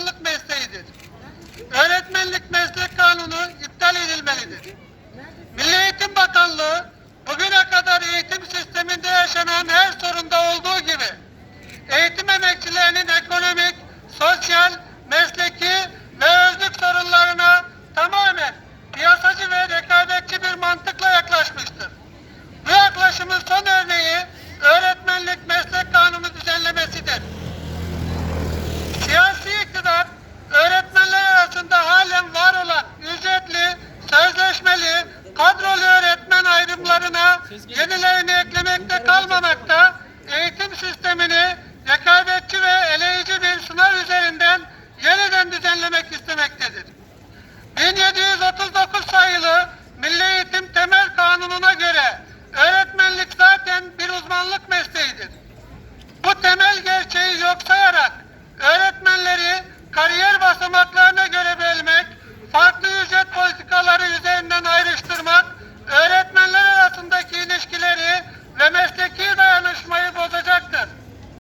öğretmenlik mesleğidir. Öğretmenlik meslek kanunu iptal edilmelidir. Milli Eğitim Bakanlığı bugüne kadar eğitim sisteminde yaşanan her sorunda olduğu gibi eğitim emekçilerinin ekonomik, sosyal, mesleki ve özlük sorunlarına tamamen piyasacı ve rekabetçi bir mantıkla yaklaşmıştır. Bu yaklaşımın son kadrolu öğretmen ayrımlarına yenilerini eklemekte kalmamakta, eğitim sistemini rekabetçi ve eleyici bir sınav üzerinden yeniden düzenlemek istemektedir. 1739 sayılı Milli Eğitim Temel Kanunu'na göre öğretmenlik zaten bir uzmanlık mesleğidir. Bu temel gerçeği yok sayarak öğretmenleri kariyer basamaklarına göre bölmek, farklı ücret